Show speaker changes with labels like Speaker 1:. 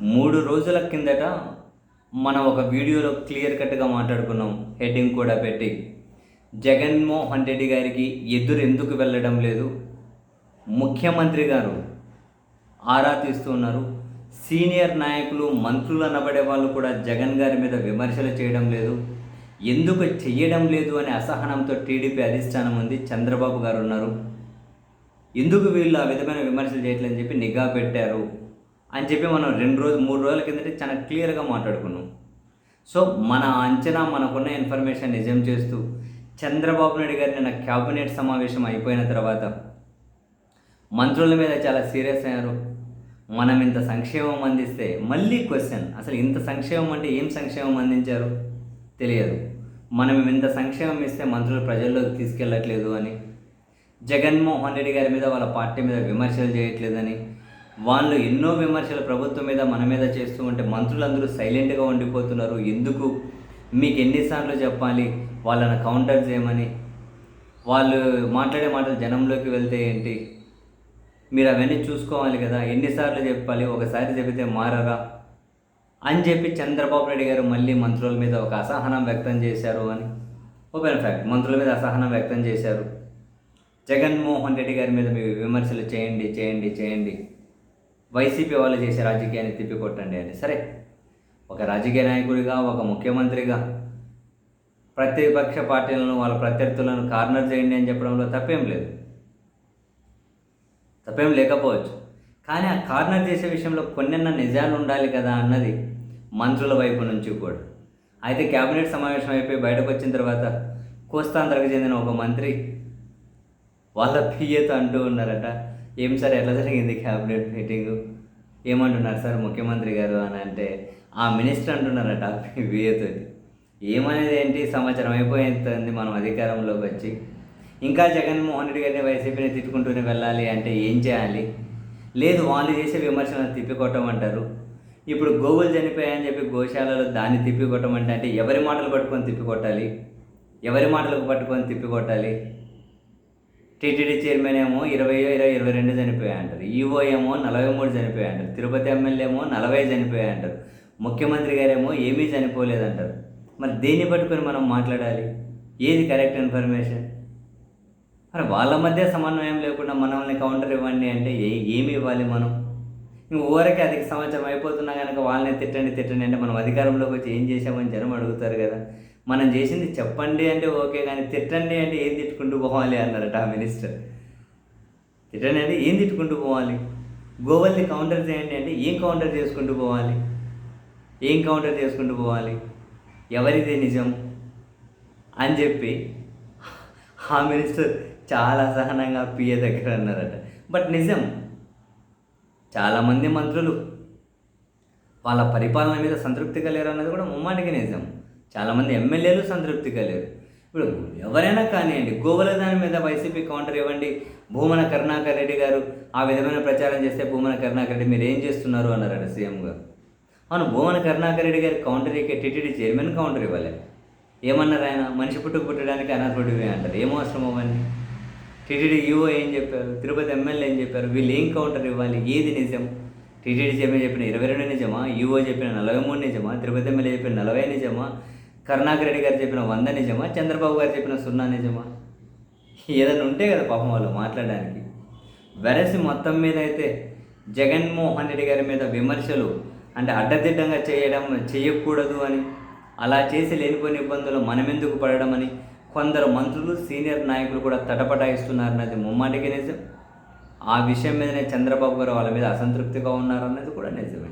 Speaker 1: మూడు రోజుల కిందట మనం ఒక వీడియోలో క్లియర్ కట్గా మాట్లాడుకున్నాం హెడ్డింగ్ కూడా పెట్టి. జగన్మోహన్ రెడ్డి గారికి ఎదురు ఎందుకు వెళ్ళడం లేదు? ముఖ్యమంత్రి గారు ఆరా తీస్తున్నారు సీనియర్ నాయకులు మంత్రులు అనబడే వాళ్ళు కూడా జగన్ గారి మీద విమర్శలు చేయడం లేదు. ఎందుకు చెయ్యడం లేదు అనే అసహనంతో టీడీపీ అధిష్టానం ఉంది. చంద్రబాబు గారు ఉన్నారు. ఎందుకు వీళ్ళు ఆ విధమైన విమర్శలు చేయట్లేదని చెప్పి నిఘా పెట్టారు. అని చెప్పి మనం రెండు రోజులు మూడు రోజుల కిందట చాలా క్లియర్గా మాట్లాడుకున్నాం. సో మన అంచనా మనకున్న ఇన్ఫర్మేషన్ నిజం చేస్తూ చంద్రబాబు నాయుడు గారి నిన్న క్యాబినెట్ సమావేశం అయిపోయిన తర్వాత మంత్రుల మీద చాలా సీరియస్ అయ్యారు. మనం ఇంత సంక్షేమం అందిస్తే మళ్ళీ క్వశ్చన్ అసలు ఇంత సంక్షేమం అంటే ఏం సంక్షేమం అందించారు? తెలియదు. మనం ఇంత సంక్షేమం ఇస్తే మంత్రులు ప్రజల్లోకి తీసుకెళ్ళట్లేదు అని జగన్మోహన్ రెడ్డి గారి మీద వాళ్ళ పార్టీ మీద విమర్శలు చేయట్లేదని వాళ్ళు ఎన్నో విమర్శలు ప్రభుత్వం మీద మన మీద చేస్తూ ఉంటే మంత్రులందరూ సైలెంట్గా ఉండిపోతున్నారు. ఎందుకు? మీకు ఎన్నిసార్లు చెప్పాలి? వాళ్ళని కౌంటర్ చేయమని? వాళ్ళు మాట్లాడే మాటలు జనంలోకి వెళ్తే ఏంటి? మీరు అవన్నీ చూసుకోవాలి కదా. ఎన్నిసార్లు చెప్పాలి? ఒకసారి చెబితే మారరా? అని చెప్పి చంద్రబాబు నాయుడు గారు మళ్ళీ మంత్రుల మీద ఒక అసహనం వ్యక్తం చేశారు అని. Open fact. మంత్రుల మీద అసహనం వ్యక్తం చేశారు. జగన్మోహన్ రెడ్డి గారి మీద మీ విమర్శలు చేయండి చేయండి చేయండి. వైసీపీ వాళ్ళు చేసే రాజకీయాన్ని తిప్పికొట్టండి అని. సరే ఒక రాజకీయ నాయకుడిగా ఒక ముఖ్యమంత్రిగా ప్రతిపక్ష పార్టీలను వాళ్ళ ప్రత్యర్థులను కార్నర్ చేయండి అని చెప్పడంలో తప్పేం లేదు. తప్పేం లేకపోవచ్చు. కానీ ఆ కార్నర్ చేసే విషయంలో కొన్నెన్న నిజాలు ఉండాలి కదా అన్నది మంత్రుల వైపు నుంచి కూడా. అయితే కేబినెట్ సమావేశం అయిపోయి బయటకు వచ్చిన తర్వాత కోస్తాంధ్రకు చెందిన ఒక మంత్రి వాళ్ళ పియ్యతో అంటూ ఉన్నారట. ఏం సార్ ఎట్లా జరిగింది క్యాబినెట్ మీటింగు? ఏమంటున్నారు సార్ ముఖ్యమంత్రి గారు అని అంటే ఆ మినిస్టర్ అంటున్నారట విఏతో ఏమనేది ఏంటి? సంవత్సరం అయిపోయింది మనం అధికారంలోకి వచ్చి. ఇంకా జగన్మోహన్ రెడ్డి గారిని వైసీపీని తిట్టుకుంటూనే వెళ్ళాలి అంటే ఏం చేయాలి? లేదు వాళ్ళు చేసే విమర్శలను తిప్పికొట్టమంటారు. ఇప్పుడు గోవులు చనిపోయాయని చెప్పి గోశాలలో దాన్ని తిప్పికొట్టమంటే అంటే ఎవరి మాటలు పట్టుకొని తిప్పికొట్టాలి? ఎవరి మాటలకు పట్టుకొని తిప్పికొట్టాలి? టీటీడీ చైర్మన్ ఏమో ఇరవై ఇరవై ఇరవై రెండు చనిపోయాయి అంటారు ఈఓ ఏమో నలభై మూడు చనిపోయాయి అంటారు తిరుపతి ఎమ్మెల్యే ఏమో నలభై చనిపోయాయి అంటారు ముఖ్యమంత్రి గారేమో ఏమీ చనిపోలేదంటారు. మరి దేన్ని పట్టుకొని మనం మాట్లాడాలి? ఏది కరెక్ట్ ఇన్ఫర్మేషన్? మరి వాళ్ళ మధ్య సమన్వయం లేకుండా మనల్ని కౌంటర్ ఇవ్వండి అంటే ఏ ఏమి ఇవ్వాలి మనం? ఇంక ఊరకే అధిక సంవత్సరం అయిపోతున్నా కనుక వాళ్ళని తిట్టండి తిట్టండి అంటే మనం అధికారంలోకి వచ్చి ఏం చేసామని జనం అడుగుతారు కదా. మనం చేసింది చెప్పండి అంటే ఓకే కానీ తిట్టండి అంటే ఏం తిట్టుకుంటూ పోవాలి అన్నారట ఆ మినిస్టర్. తిట్టండి అంటే ఏం తిట్టుకుంటూ పోవాలి? గోవల్ని కౌంటర్ చేయండి అంటే ఏం కౌంటర్ చేసుకుంటూ పోవాలి? ఏం కౌంటర్ చేసుకుంటూ పోవాలి? ఎవరిది నిజం? అని చెప్పి ఆ మినిస్టర్ చాలా సహనంగా పిఏ దగ్గర అన్నారట. బట్ నిజం చాలామంది మంత్రులు వాళ్ళ పరిపాలన మీద సంతృప్తిగా లేరు అన్నది కూడా ముమ్మాటికి నిజం. చాలామంది ఎమ్మెల్యేలు సంతృప్తిగా లేరు. ఇప్పుడు ఎవరైనా కానివ్వండి గోవుల దాని మీద వైసీపీ కౌంటర్ ఇవ్వండి భూమన కరుణాకర్ రెడ్డి గారు ఆ విధమైన ప్రచారం చేస్తే భూమన కరుణాకర్ రెడ్డి మీరు ఏం చేస్తున్నారు అన్నారు సీఎం గారు. అవును భూమన కరుణాకర్ రెడ్డి గారి కౌంటర్ ఇక టీటీడీ చైర్మన్ కౌంటర్ ఇవ్వాలి. ఏమన్నారు ఆయన? మనిషి పుట్టుకు పుట్టడానికి అనర్హుడివే అంటారు. ఏం అవసరం అవన్నీ? టీటీడీ ఈఓ ఏం చెప్పారు? తిరుపతి ఎమ్మెల్యే ఏం చెప్పారు? వీళ్ళు ఏం కౌంటర్ ఇవ్వాలి? ఏది నిజం? టీటీడీ చైర్మన్ చెప్పిన ఇరవై రెండు నిజమా? ఈఓ చెప్పిన నలభై మూడు నిజమా? తిరుపతి ఎమ్మెల్యే చెప్పిన నలభై నిజమా? కరుణాకర్ రెడ్డి గారు చెప్పిన వంద నిజమా? చంద్రబాబు గారు చెప్పిన సున్నా నిజమా? ఏదైనా ఉంటే కదా పాపం వాళ్ళు మాట్లాడడానికి. వెరసి మొత్తం మీద అయితే జగన్మోహన్ రెడ్డి గారి మీద విమర్శలు అంటే అడ్డదిడ్డంగా చేయడం చేయకూడదు అని అలా చేసి లేనిపోయిన ఇబ్బందులు మనమెందుకు పడడం అని కొందరు మంత్రులు సీనియర్ నాయకులు కూడా తటపటాయిస్తున్నారన్నది ముమ్మాటికి నిజం. ఆ విషయం మీదనే చంద్రబాబు గారు వాళ్ళ మీద అసంతృప్తిగా ఉన్నారన్నది కూడా నిజమే.